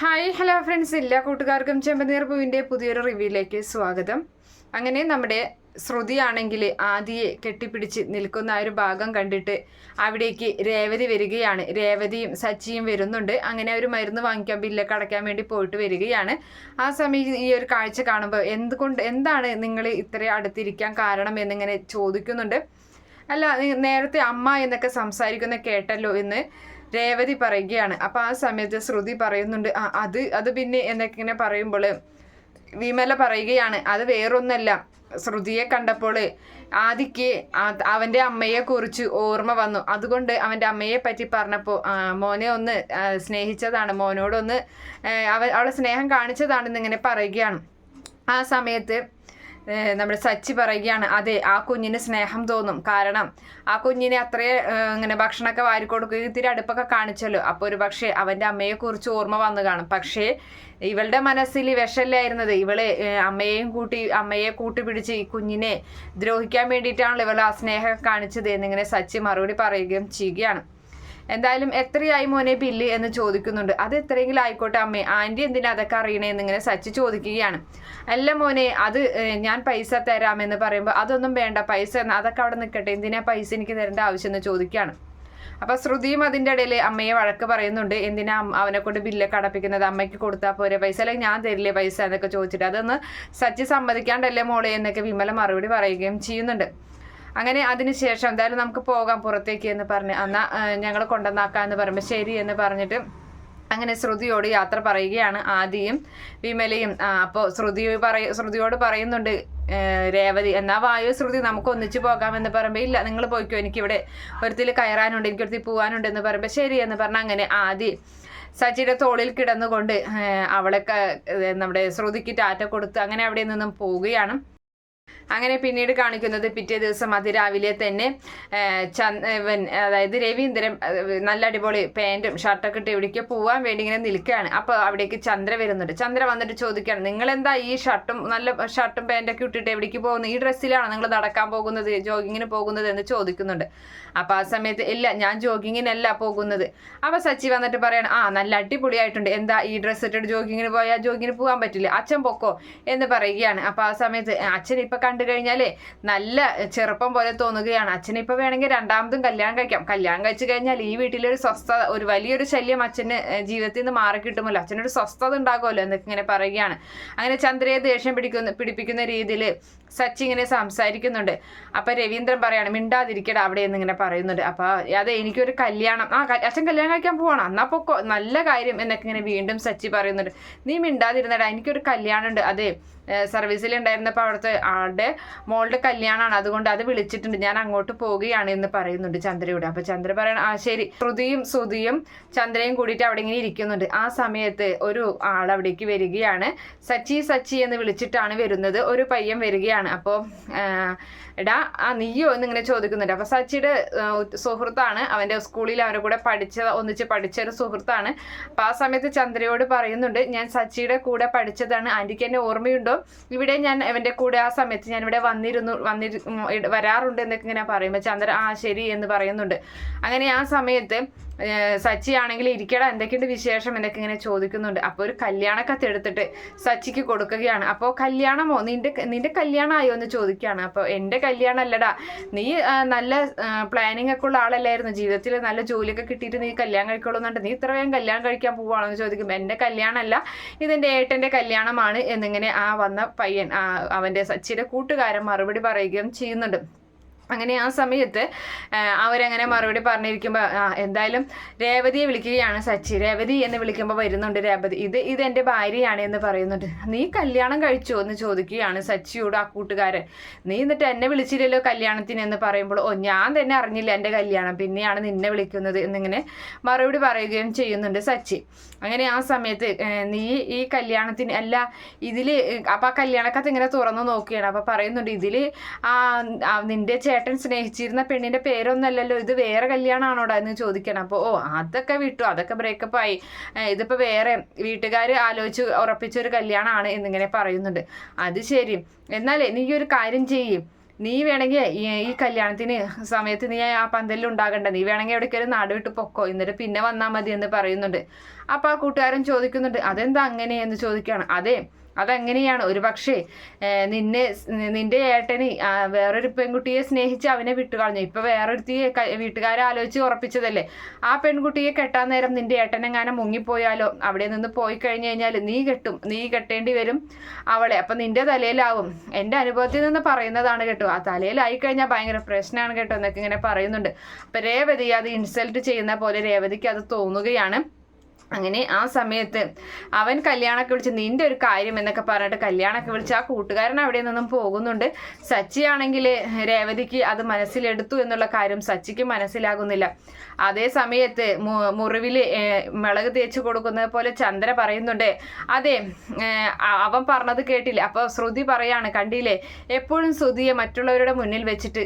Hi hello friends. എല്ലാ കൂട്ടുകാർക്കും ചെമ്പനീർ പൂവിന്റെ പുതിയൊരു റിവ്യൂയിലേക്ക് സ്വാഗതം. അങ്ങനെ നമ്മുടെ ശ്രുതിയാണെങ്കിൽ ആദിയെ കെട്ടിപ്പിടിച്ച് നിൽക്കുന്ന ആ ഒരു ഭാഗം കണ്ടിട്ട് അവിടേക്ക് രേവതി വരികയാണ്. രേവതിയും സച്ചിയും വരുന്നുണ്ട്. അങ്ങനെ ഒരു മരുന്ന് വാങ്ങിക്കാൻ ബില്ലൊക്കെ അടയ്ക്കാൻ വേണ്ടി പോയിട്ട് വരികയാണ്. ആ സമയം ഈ ഒരു കാഴ്ച കാണുമ്പോൾ എന്തുകൊണ്ട് എന്താണ് നിങ്ങൾ ഇത്ര അടുത്തിരിക്കാൻ കാരണം എന്നിങ്ങനെ ചോദിക്കുന്നുണ്ട്. അല്ല നേരത്തെ അമ്മ എന്നൊക്കെ സംസാരിക്കുന്ന കേട്ടല്ലോ എന്ന് രേവതി പറയുകയാണ്. അപ്പൊ ആ സമയത്ത് ശ്രുതി പറയുന്നുണ്ട് ആ അത് അത് പിന്നെ എന്നൊക്കെ ഇങ്ങനെ പറയുമ്പോൾ വിമല പറയുകയാണ് അത് വേറൊന്നല്ല. ശ്രുതിയെ കണ്ടപ്പോൾ ആദിക്ക് അവന്റെ അവന്റെ അമ്മയെ കുറിച്ച് ഓർമ്മ വന്നു. അതുകൊണ്ട് അവന്റെ അമ്മയെ പറ്റി പറഞ്ഞപ്പോൾ മോനെ ഒന്ന് സ്നേഹിച്ചതാണ്. മോനോടൊന്ന് അവ അവളെ സ്നേഹം കാണിച്ചതാണെന്ന് ഇങ്ങനെ പറയുകയാണ്. ആ സമയത്ത് നമ്മുടെ സച്ചി പറയുകയാണ് അതെ ആ കുഞ്ഞിന് സ്നേഹം തോന്നും. കാരണം ആ കുഞ്ഞിനെ അത്രേ ഇങ്ങനെ ഭക്ഷണമൊക്കെ വാരി കൊടുക്കുകയും ഇത്തിരി അടുപ്പൊക്കെ കാണിച്ചല്ലോ. അപ്പോൾ ഒരു പക്ഷേ അവന്റെ അമ്മയെക്കുറിച്ച് ഓർമ്മ വന്നു കാണും. പക്ഷേ ഇവളുടെ മനസ്സിൽ വിഷമല്ലായിരുന്നത് ഇവൾ അമ്മയെയും കൂട്ടി അമ്മയെ കൂട്ടിപ്പിടിച്ച് ഈ കുഞ്ഞിനെ ദ്രോഹിക്കാൻ വേണ്ടിയിട്ടാണല്ലോ ഇവൾ ആ സ്നേഹം കാണിച്ചത് എന്നിങ്ങനെ സച്ചി മറുപടി പറയുകയും ചെയ്യുകയാണ്. എന്തായാലും എത്രയായി മോനെ ബില്ല് എന്ന് ചോദിക്കുന്നുണ്ട്. അത് എത്രയെങ്കിലും ആയിക്കോട്ടെ അമ്മേ. ആന്റി എന്തിനാ അതൊക്കെ അറിയണേ ഇങ്ങനെ സച്ചി ചോദിക്കുകയാണ്. അല്ല മോനെ അത് ഞാൻ പൈസ തരാമെന്ന് പറയുമ്പോൾ അതൊന്നും വേണ്ട. പൈസ അതൊക്കെ അവിടെ നിൽക്കട്ടെ. എന്തിനാ പൈസ എനിക്ക് തരേണ്ട ആവശ്യം എന്ന് ചോദിക്കുകയാണ്. അപ്പൊ ശ്രുതിയും അതിന്റെ ഇടയിൽ അമ്മയെ വഴക്ക് പറയുന്നുണ്ട്. എന്തിനാ അവനെ കൊണ്ട് ബില്ലൊക്കെ അടപ്പിക്കുന്നത്? അമ്മയ്ക്ക് കൊടുത്താൽ പോരെ പൈസ? അല്ലെങ്കിൽ ഞാൻ തരില്ലേ പൈസ എന്നൊക്കെ ചോദിച്ചിട്ട്. അതൊന്ന് സച്ചി സമ്മതിക്കാണ്ടല്ലേ മോളെ എന്നൊക്കെ വിമല മറുപടി പറയുകയും ചെയ്യുന്നുണ്ട്. അങ്ങനെ അതിനുശേഷം എന്തായാലും നമുക്ക് പോകാം പുറത്തേക്ക് എന്ന് പറഞ്ഞ്. എന്നാ ഞങ്ങൾ കൊണ്ടുവന്നാക്കാം എന്ന് പറയുമ്പോൾ ശരി എന്ന് പറഞ്ഞിട്ട് അങ്ങനെ ശ്രുതിയോട് യാത്ര പറയുകയാണ് ആദിയും വിമലയും. അപ്പോൾ ശ്രുതി പറയ ശ്രുതിയോട് പറയുന്നുണ്ട് രേവതി എന്നാ വായു ശ്രുതി നമുക്ക് ഒന്നിച്ച് പോകാമെന്ന് പറയുമ്പോൾ ഇല്ല നിങ്ങൾ പോയിക്കോ എനിക്കിവിടെ ഒരുത്തിൽ കയറാനുണ്ട് എനിക്കൊരുത്തിൽ പോകാനുണ്ട് എന്ന് പറയുമ്പോൾ ശരി എന്ന് പറഞ്ഞാൽ അങ്ങനെ ആദി സച്ചിയുടെ തോളിൽ കിടന്നുകൊണ്ട് അവളെ നമ്മുടെ ശ്രുതിക്ക് ടാറ്റ കൊടുത്ത് അങ്ങനെ അവിടെ നിന്നും പോവുകയാണ്. അങ്ങനെ പിന്നീട് കാണിക്കുന്നത് പിറ്റേ ദിവസം അതിരാവിലെ തന്നെ ആ, അതായത് രവീന്ദ്രൻ നല്ല അടിപൊളി പാന്റും ഷർട്ടൊക്കെ ഇട്ട് എവിടേക്കോ പോകാൻ വേണ്ടി ഇങ്ങനെ നിൽക്കുകയാണ്. അപ്പോൾ അവിടേക്ക് ചന്ദ്ര വരുന്നുണ്ട്. ചന്ദ്ര വന്നിട്ട് ചോദിക്കുകയാണ് നിങ്ങൾ എന്താ ഈ ഷർട്ടും നല്ല ഷർട്ടും പാന്റൊക്കെ ഇട്ടിട്ട് എവിടേക്ക് പോകുന്നത് ഈ ഡ്രസ്സിലാണോ നിങ്ങൾ നടക്കാൻ പോകുന്നത് ജോഗിങ്ങിന് പോകുന്നത്? എന്ന് ചോദിക്കുന്നുണ്ട്. അപ്പോൾ ആ സമയത്ത് ഇല്ല ഞാൻ ജോഗിങ്ങിനല്ല പോകുന്നത്. അപ്പോൾ സച്ചി വന്നിട്ട് പറയണം ആ നല്ല അടിപൊളിയായിട്ടുണ്ട്. എന്താ ഈ ഡ്രസ്സ് ഇട്ടിട്ട് ജോഗിങ്ങിന് പോയാൽ ജോഗിങ്ങിന് പോകാൻ പറ്റില്ല? അച്ഛൻ പൊക്കോ? എന്ന് പറയുകയാണ്. അപ്പോൾ ആ സമയത്ത് അച്ഛൻ ഇപ്പൊ കഴിഞ്ഞാലേ നല്ല ചെറുപ്പം പോലെ തോന്നുകയാണ്. അച്ഛൻ ഇപ്പൊ വേണമെങ്കിൽ രണ്ടാമതും കല്യാണം കഴിക്കാം. കല്യാണം കഴിച്ചു കഴിഞ്ഞാൽ ഈ വീട്ടിലൊരു സ്വസ്ഥത ഒരു വലിയൊരു ശല്യം അച്ഛന് ജീവിതത്തിൽ നിന്ന് മാറി കിട്ടുമല്ലോ. അച്ഛനൊരു സ്വസ്ഥത ഉണ്ടാകുമല്ലോ എന്നൊക്കെ ഇങ്ങനെ പറയുകയാണ്. അങ്ങനെ ചന്ദ്രയെ ദേഷ്യം പിടിക്കുന്ന പിടിപ്പിക്കുന്ന രീതിയിൽ സച്ചി ഇങ്ങനെ സംസാരിക്കുന്നുണ്ട്. അപ്പൊ രവീന്ദ്രൻ പറയാണ് മിണ്ടാതിരിക്കടാ അവിടെ എന്ന് ഇങ്ങനെ പറയുന്നുണ്ട്. അപ്പോൾ അതെ എനിക്കൊരു കല്യാണം ആ അച്ഛൻ കല്യാണം കഴിക്കാൻ പോകണം എന്നാ പൊക്കോ നല്ല കാര്യം എന്നൊക്കെ ഇങ്ങനെ വീണ്ടും സച്ചി പറയുന്നുണ്ട്. നീ മിണ്ടാതിരുന്നടാ എനിക്കൊരു കല്യാണം ഉണ്ട് അതെ സർവീസിൽ ഉണ്ടായിരുന്നപ്പോൾ അവിടുത്തെ ആളുടെ മോളുടെ കല്യാണമാണ് അതുകൊണ്ട് അത് വിളിച്ചിട്ടുണ്ട്. ഞാൻ അങ്ങോട്ട് പോവുകയാണ് എന്ന് പറയുന്നുണ്ട് ചന്ദ്രയോട്. അപ്പൊ ചന്ദ്ര പറയണം ആ ശരി. ശ്രുതിയും സുതിയും ചന്ദ്രയും കൂടിയിട്ട് അവിടെ ഇങ്ങനെ ഇരിക്കുന്നുണ്ട്. ആ സമയത്ത് ഒരു ആൾ അവിടേക്ക് വരികയാണ്. സച്ചി സച്ചി എന്ന് വിളിച്ചിട്ടാണ് വരുന്നത്. ഒരു പയ്യൻ വരികയാണ്. അപ്പോൾ എടാ ആ നീയോ? എന്നിങ്ങനെ ചോദിക്കുന്നുണ്ട്. അപ്പൊ സച്ചിയുടെ സുഹൃത്താണ്. അവന്റെ സ്കൂളിൽ അവരുടെ കൂടെ പഠിച്ച ഒന്നിച്ച് പഠിച്ച ഒരു സുഹൃത്താണ്. അപ്പൊ ആ സമയത്ത് ചന്ദ്രയോട് പറയുന്നുണ്ട് ഞാൻ സച്ചിയുടെ കൂടെ പഠിച്ചതാണ്. ആന്റിക്ക് എന്നെ ഓർമ്മയുണ്ടോ? ഇവിടെ ഞാൻ അവന്റെ കൂടെ ആ സമയത്ത് ഞാൻ ഇവിടെ വന്നിരുന്നു വന്നിരു വരാറുണ്ട് എന്നൊക്കെ ഇങ്ങനെ പറയുമ്പോൾ ചന്ദ്ര ആ ശരി എന്ന് പറയുന്നുണ്ട്. അങ്ങനെ ആ സമയത്ത് സച്ചി ആണെങ്കിൽ ഇരിക്കടാ എന്തൊക്കെയുണ്ട് വിശേഷം? എന്നൊക്കെ ഇങ്ങനെ ചോദിക്കുന്നുണ്ട്. അപ്പോൾ ഒരു കല്യാണക്കത്ത് എടുത്തിട്ട് സച്ചിക്ക് കൊടുക്കുകയാണ്. അപ്പോൾ കല്യാണമോ? നിന്റെ നിന്റെ കല്യാണമായോ എന്ന് ചോദിക്കുകയാണ്. അപ്പോൾ എന്റെ കല്യാണം അല്ലടാ നീ നല്ല പ്ലാനിങ് ഒക്കെ ഉള്ള ആളല്ലായിരുന്നു. ജീവിതത്തിൽ നല്ല ജോലിയൊക്കെ കിട്ടിയിട്ട് നീ കല്യാണം കഴിക്കുള്ളൂന്നുണ്ട്. നീ ഇത്ര വേഗം കല്യാണം കഴിക്കാൻ പോവാണോ ചോദിക്കും എന്റെ കല്യാണമല്ല ഇതെന്റെ ഏട്ടന്റെ കല്യാണമാണ് എന്നിങ്ങനെ ആ വന്ന പയ്യൻ അവന്റെ സച്ചിയുടെ കൂട്ടുകാരൻ മറുപടി പറയുകയും ചെയ്യുന്നുണ്ട്. അങ്ങനെ ആ സമയത്ത് അവരങ്ങനെ മറുപടി പറഞ്ഞിരിക്കുമ്പോൾ എന്തായാലും രേവതിയെ വിളിക്കുകയാണ് സച്ചി. രേവതി എന്ന് വിളിക്കുമ്പോൾ വരുന്നുണ്ട് രേവതി. ഇത് ഇത് എന്റെ ഭാര്യയാണ് എന്ന് പറയുന്നുണ്ട്. നീ കല്യാണം കഴിച്ചോ? എന്ന് ചോദിക്കുകയാണ് സച്ചിയോട് ആ കൂട്ടുകാരൻ. നീ എന്നിട്ട് എന്നെ വിളിച്ചില്ലല്ലോ കല്യാണത്തിന്? എന്ന് പറയുമ്പോൾ ഓ ഞാൻ തന്നെ അറിഞ്ഞില്ല എന്റെ കല്യാണം. പിന്നെയാണ് നിന്നെ വിളിക്കുന്നത്. എന്നിങ്ങനെ മറുപടി പറയുകയും ചെയ്യുന്നുണ്ട് സച്ചി. അങ്ങനെ ആ സമയത്ത് നീ ഈ കല്യാണത്തിന് അല്ല ഇതിൽ അപ്പം ആ കല്യാണക്കത്ത് ഇങ്ങനെ തുറന്നു നോക്കുകയാണ്. അപ്പം പറയുന്നുണ്ട് ഇതിൽ ആ നിന്റെ നിന്റെ ചേട്ടൻ സ്നേഹിച്ചിരുന്ന പെണ്ണിന്റെ പേരൊന്നല്ലല്ലോ ഇത് വേറെ കല്യാണമാണോടാ എന്ന് ചോദിക്കണം. അപ്പോൾ ഓ അതൊക്കെ വിട്ടു അതൊക്കെ ബ്രേക്കപ്പ് ആയി. ഇതിപ്പോൾ ഇതിപ്പോ വേറെ വീട്ടുകാർ ആലോചിച്ച് ഉറപ്പിച്ച ഒരു കല്യാണമാണ് എന്നിങ്ങനെ പറയുന്നുണ്ട്. അത് ശരി. എന്നാലേ നീ ഒരു കാര്യം ചെയ്യും. നീ വേണമെങ്കിൽ ഈ ഈ കല്യാണത്തിന് സമയത്ത് നീ ആ പന്തലിൽ ഉണ്ടാകണ്ട. നീ വേണമെങ്കിൽ എവിടേക്കൊരു നാട് വിട്ട് പൊക്കോ എന്നിട്ട് പിന്നെ വന്നാൽ മതി എന്ന് പറയുന്നുണ്ട്. അപ്പോൾ ആ കൂട്ടുകാരൻ ചോദിക്കുന്നുണ്ട് അതെന്താ അങ്ങനെ? എന്ന് ചോദിക്കുകയാണ്. അതെ അതെങ്ങനെയാണ്? ഒരു പക്ഷേ നിന്നെ നിന്റെ ഏട്ടന് വേറൊരു പെൺകുട്ടിയെ സ്നേഹിച്ച് അവനെ വിട്ടുകളഞ്ഞു. ഇപ്പൊ വേറൊരുത്തിയെ വീട്ടുകാരെ ആലോചിച്ച് ഉറപ്പിച്ചതല്ലേ? ആ പെൺകുട്ടിയെ കെട്ടാൻ നേരം നിന്റെ ഏട്ടനെങ്ങാനും മുങ്ങിപ്പോയാലോ? അവിടെ നിന്ന് പോയി കഴിഞ്ഞു കഴിഞ്ഞാൽ നീ കെട്ടും. നീ കെട്ടേണ്ടി വരും അവളെ. അപ്പൊ നിന്റെ തലയിലാവും. എന്റെ അനുഭവത്തിൽ നിന്ന് പറയുന്നതാണ് കേട്ടോ. ആ തലയിലായി കഴിഞ്ഞാൽ ഭയങ്കര പ്രശ്നമാണ് കേട്ടോ എന്നൊക്കെ ഇങ്ങനെ പറയുന്നുണ്ട്. അപ്പൊ രേവതി അത് ഇൻസൾട്ട് ചെയ്യുന്ന പോലെ രേവതിക്ക് അത് തോന്നുകയാണ്. അങ്ങനെ ആ സമയത്ത് അവൻ കല്യാണമൊക്കെ വിളിച്ച് നിന്റെ ഒരു കാര്യം എന്നൊക്കെ പറഞ്ഞിട്ട് കല്യാണമൊക്കെ വിളിച്ച് ആ കൂട്ടുകാരൻ അവിടെ നിന്നും പോകുന്നുണ്ട്. സച്ചിയാണെങ്കിൽ രേവതിക്ക് അത് മനസ്സിലെടുത്തു എന്നുള്ള കാര്യം സച്ചിക്ക് മനസ്സിലാകുന്നില്ല. അതേ സമയത്ത് മു- മുറിവിൽ മുളക് മിളക് തേച്ച് കൊടുക്കുന്നത് പോലെ ചന്ദ്ര പറയുന്നുണ്ട് അതെ അവൻ പറഞ്ഞത് കേട്ടില്ല. അപ്പോൾ ശ്രുതി പറയാണ് കണ്ടില്ലേ എപ്പോഴും ശ്രുതിയെ മറ്റുള്ളവരുടെ മുന്നിൽ വെച്ചിട്ട്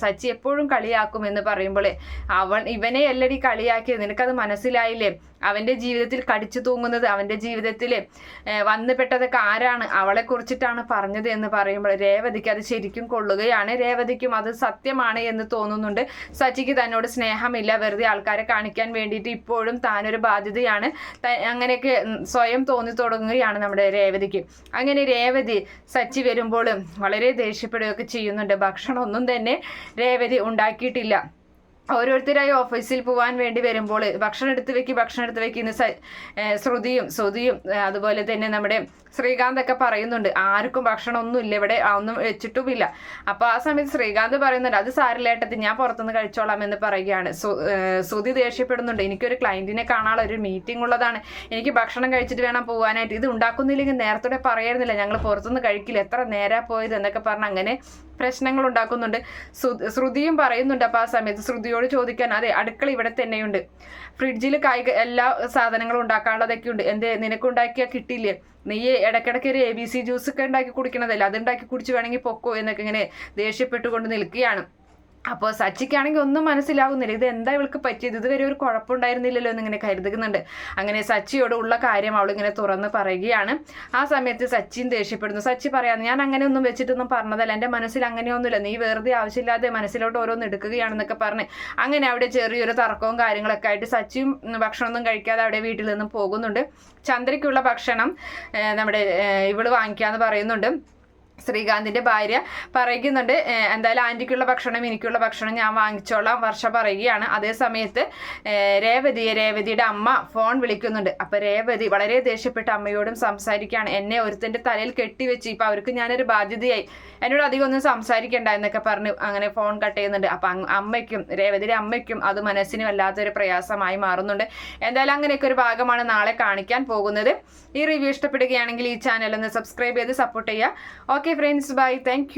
സച്ചി എപ്പോഴും കളിയാക്കും എന്ന് പറയുമ്പോൾ അവൻ ഇവനെ എല്ലടി കളിയാക്കിയത്? നിനക്കത് മനസ്സിലായില്ലേ? അവന്റെ ജീവിതത്തിൽ കടിച്ചു തൂങ്ങുന്നത് അവന്റെ ജീവിതത്തിൽ വന്നു പെട്ടതൊക്കെ ആരാണ്? അവളെ കുറിച്ചിട്ടാണ് പറഞ്ഞത് എന്ന് പറയുമ്പോൾ രേവതിക്ക് അത് ശരിക്കും കൊള്ളുകയാണ്. രേവതിക്കും അത് സത്യമാണ് എന്ന് തോന്നുന്നുണ്ട്. സച്ചിക്ക് തന്നോട് സ്നേഹമില്ല. വെറുതെ ആൾക്കാരെ കാണിക്കാൻ വേണ്ടിയിട്ട് ഇപ്പോഴും താനൊരു ബാധ്യതയാണ്. അങ്ങനെയൊക്കെ സ്വയം തോന്നി തുടങ്ങുകയാണ് നമ്മുടെ രേവതിക്ക്. അങ്ങനെ രേവതി സച്ചി വരുമ്പോൾ വളരെ ദേഷ്യപ്പെടുകയൊക്കെ ചെയ്യുന്നുണ്ട്. ഭക്ഷണമൊന്നും തന്നെ രേവതി ഉണ്ടാക്കിയിട്ടില്ല. ഓരോരുത്തരായി ഓഫീസിൽ പോകാൻ വേണ്ടി വരുമ്പോൾ ഭക്ഷണം എടുത്ത് വെക്കി ഭക്ഷണം എടുത്ത് വെക്കി ഇന്ന് ശ്രുതിയും ശ്രുതിയും അതുപോലെ തന്നെ നമ്മുടെ ശ്രീകാന്ത് ഒക്കെ പറയുന്നുണ്ട്. ആർക്കും ഭക്ഷണം ഒന്നും ഇല്ല ഇവിടെ ഒന്നും വെച്ചിട്ടുമില്ല. അപ്പോൾ ആ സമയത്ത് ശ്രീകാന്ത് പറയുന്നുണ്ട് അത് സാരില്ലേട്ടത്തി ഞാൻ പുറത്തുനിന്ന് കഴിച്ചോളാം എന്ന് പറയുകയാണ്. ശ്രുതി ദേഷ്യപ്പെടുന്നുണ്ട് എനിക്കൊരു ക്ലയന്റിനെ കാണാനുള്ള ഒരു മീറ്റിംഗ് ഉള്ളതാണ്. എനിക്ക് ഭക്ഷണം കഴിച്ചിട്ട് വേണം പോകാനായിട്ട് ഇത് ഉണ്ടാക്കുന്നില്ലെങ്കിൽ നേരത്തോടെ പറയായിരുന്നില്ല ഞങ്ങൾ പുറത്തുനിന്ന് കഴിക്കില്ല. എത്ര നേരാ പോയത് എന്നൊക്കെ പറഞ്ഞ് അങ്ങനെ പ്രശ്നങ്ങൾ ഉണ്ടാക്കുന്നുണ്ട് ശ്രുതിയും പറയുന്നുണ്ട് അപ്പോൾ ആ സമയത്ത് ശ്രുതിയോട് ചോദിക്കാൻ അതെ അടുക്കള ഇവിടെ തന്നെയുണ്ട്. ഫ്രിഡ്ജിൽ കായിക എല്ലാ സാധനങ്ങളും ഉണ്ടാക്കാനുള്ളതൊക്കെ ഉണ്ട്. എന്തേ നിനക്കുണ്ടാക്കിയാൽ കിട്ടിയില്ലേ? നീ ഇടയ്ക്കിടയ്ക്ക് ഒരു എ ബി സി ജ്യൂസ് ഒക്കെ ഉണ്ടാക്കി കുടിക്കണതല്ലേ? അത് ഉണ്ടാക്കി കുടിച്ച് വേണമെങ്കിൽ പൊക്കോ? എന്നൊക്കെ ഇങ്ങനെ ദേഷ്യപ്പെട്ടുകൊണ്ട് നിൽക്കുകയാണ്. അപ്പോൾ സച്ചിക്കാണെങ്കിൽ ഒന്നും മനസ്സിലാകുന്നില്ല ഇത് എന്താ ഇവൾക്ക് പറ്റിയത്? ഇതുവരെ ഒരു കുഴപ്പമുണ്ടായിരുന്നില്ലല്ലോ എന്നിങ്ങനെ കരുതുന്നുണ്ട്. അങ്ങനെ സച്ചിയോട് ഉള്ള കാര്യം ഇങ്ങനെ തുറന്ന് പറയുകയാണ്. ആ സമയത്ത് സച്ചിൻ ദേഷ്യപ്പെടുന്നു. സച്ചി പറയാം ഞാൻ അങ്ങനെ ഒന്നും വെച്ചിട്ടൊന്നും പറഞ്ഞതല്ല. എന്റെ മനസ്സിൽ അങ്ങനെയൊന്നുമില്ല. നീ വെറുതെ ആവശ്യമില്ലാതെ മനസ്സിലോട്ട് ഓരോന്ന് എടുക്കുകയാണെന്നൊക്കെ പറഞ്ഞ് അങ്ങനെ അവിടെ ചെറിയൊരു തർക്കവും കാര്യങ്ങളൊക്കെ ആയിട്ട് സച്ചിയും ഭക്ഷണമൊന്നും കഴിക്കാതെ അവിടെ വീട്ടിൽ നിന്നും പോകുന്നുണ്ട്. ചന്ദ്രയ്ക്കുള്ള ഭക്ഷണം നമ്മുടെ ഇവൾ വാങ്ങിക്കാന്ന് പറയുന്നുണ്ട്. ശ്രീകാന്തിന്റെ ഭാര്യ പറയുന്നുണ്ട് "ഏഹ് എന്തായാലും ആന്റിക്കുള്ള ഭക്ഷണം എനിക്കുള്ള ഭക്ഷണം ഞാൻ വാങ്ങിച്ചോളാം വർഷ പറയുകയാണ്. അതേ സമയത്ത് രേവതിയെ രേവതിയുടെ അമ്മ ഫോൺ വിളിക്കുന്നുണ്ട്. അപ്പൊ രേവതി വളരെ ദേഷ്യപ്പെട്ട് അമ്മയോടും സംസാരിക്കുകയാണ്. എന്നെ ഒരുത്തിന്റെ തലയിൽ കെട്ടിവെച്ച് ഇപ്പൊ അവർക്ക് ഞാനൊരു ബാധ്യതയായി. എന്നോട് അധികം ഒന്നും സംസാരിക്കണ്ട എന്നൊക്കെ പറഞ്ഞ് അങ്ങനെ ഫോൺ കട്ട് ചെയ്യുന്നുണ്ട്. അപ്പൊ അമ്മയ്ക്കും രേവതിയുടെ അമ്മയ്ക്കും അത് മനസ്സിന് വല്ലാത്തൊരു പ്രയാസമായി മാറുന്നുണ്ട്. എന്തായാലും അങ്ങനെയൊക്കെ ഒരു ഭാഗമാണ് നാളെ കാണിക്കാൻ പോകുന്നത്. ഈ റിവ്യൂ ഇഷ്ടപ്പെടുകയാണെങ്കിൽ ഈ ചാനൽ ഒന്ന് സബ്സ്ക്രൈബ് ചെയ്ത് സപ്പോർട്ട് ചെയ്യുക. ഓക്കെ. Friends bye thank